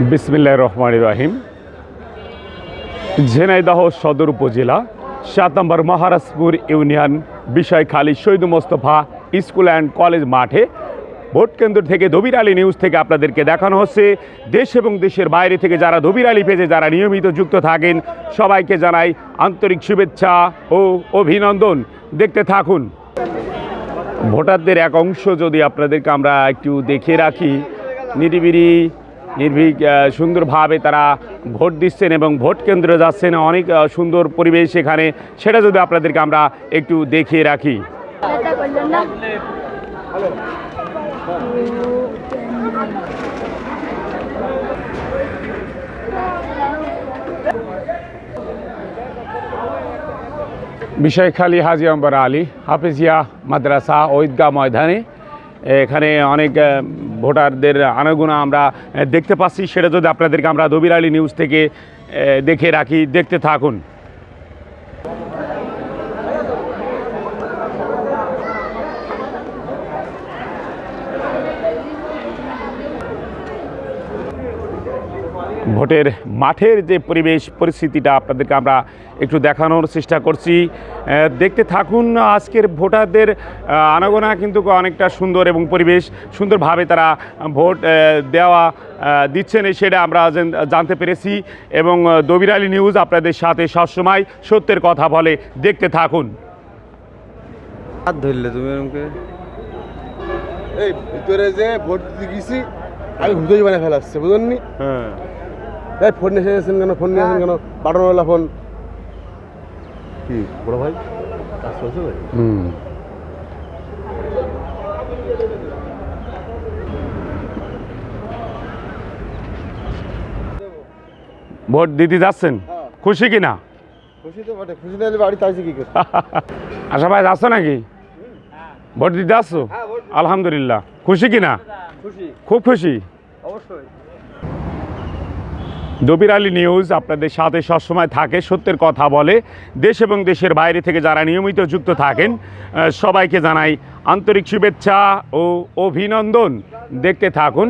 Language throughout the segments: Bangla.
বিসমিল্লাহ রহমান রাহিম। ঝেনাইদহ সদর উপজেলা, সাত নম্বর Maharajpur union, Bishoykhali Shahid Mostafa school and college মাঠে। ভোট কেন্দ্র থেকে দবির আলী নিউজ থেকে আপনাদেরকে দেখানো হচ্ছে, দেশ এবং দেশের বাইরে থেকে যারা দবির আলী পেজে যারা নিয়মিত যুক্ত থাকেন, সবাইকে জানাই আন্তরিক শুভেচ্ছা ও অভিনন্দন। দেখতে থাকুন। ভোটারদের এক অংশ যদি আপনাদেরকে আমরা একটু দেখে রাখি নিরিবিরি নির্ভীক সুন্দরভাবে তারা ভোট দিচ্ছেন এবং ভোট কেন্দ্রে যাচ্ছেন। অনেক সুন্দর পরিবেশ এখানে। সেটা যদি আপনাদেরকে আমরা একটু দেখিয়ে রাখি। বিষয়খালী হাজি আম্বর আলী, হাফিজিয়া মাদ্রাসা ঐদগা ময়দানে এখানে অনেক ভোটারদের আনাগোনা আমরা দেখতে পাচ্ছি। সেটা যদি আপনাদেরকে আমরা দবির আলী নিউজ থেকে দেখে রাখি, দেখতে থাকুন। ভোটের মাঠের যে পরিবেশ পরিস্থিতিটা আপনাদেরকে আমরা একটু দেখানোর চেষ্টা করছি। দেখতে থাকুন আজকের ভোটারদের আনাগোনা কিন্তু অনেকটা সুন্দর এবং পরিবেশ সুন্দরভাবে তারা ভোট দেওয়া দিচ্ছেন সেটা আমরা জান- জানতে পেরেছি। এবং আহ, দবির আলী নিউজ আপনাদের সাথে সবসময় সত্যের কথা বলে। দেখতে থাকুন। হাত ধরলে তুমি এই ভিতরে যে ভোট দিতে গেছি আমি হুদই বানিয়ে ফেলাচ্ছে বুঝলেননি হ্যাঁ। এই ফোন নিয়ে এসেছেন কেন? ফোন নিয়ে আসেন কেন? বাটনওয়ালা ফোন। কি বড় ভাই? কাজ চলছে ভাই হুম। ভোট দিতে যাচ্ছেন? খুশি কিনা? খুশি তো বটে খুশি না বাড়ি তাইছে কি করে? আশা ভাই যাচ্ছ নাকি? ভোট দিতে আসছো আলহামদুলিল্লাহ। খুশি কিনা? খুব খুশি? দবির আলী নিউজ আপনাদের সাথে সবসময় থাকে, সত্যের কথা বলে। দেশ এবং দেশের বাইরে থেকে যারা নিয়মিত যুক্ত থাকেন সবাইকে জানাই আন্তরিক শুভেচ্ছা ও অভিনন্দন। দেখতে থাকুন।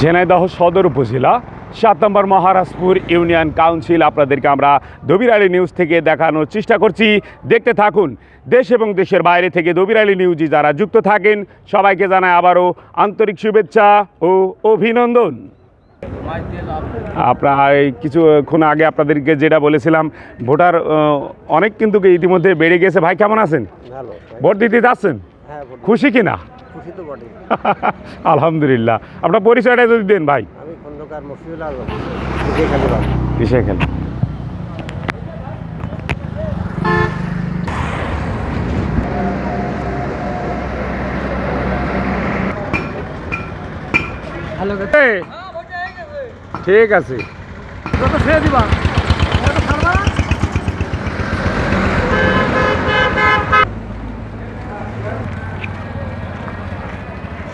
ঝেনাইদহ সদর উপজেলা সাত নম্বর মহারাজপুর ইউনিয়ন কাউন্সিল। আপনাদেরকে আমরা দবির আলী নিউজ থেকে দেখানোর চেষ্টা করছি। দেখতে থাকুন দেশ এবং দেশের বাইরে থেকে দবির আলী নিউজে যারা যুক্ত থাকেন সবাইকে জানায় আবারও আন্তরিক শুভেচ্ছা ও অভিনন্দন। আপনার এই কিছুক্ষণ আগে আপনাদেরকে যেটা বলেছিলাম ভোটার অনেক কিন্তু ইতিমধ্যে বেড়ে গেছে। ভাই কেমন আছেন? ভোট দিতে যাচ্ছেন? খুশি কিনা খুশি তো বটে আলহামদুলিল্লাহ। আপনার পরিচয়টা যদি দেন ভাই। আমি খন্দকার মফিউল আলম কিসে খেলে ঠিক আছে। দিবা।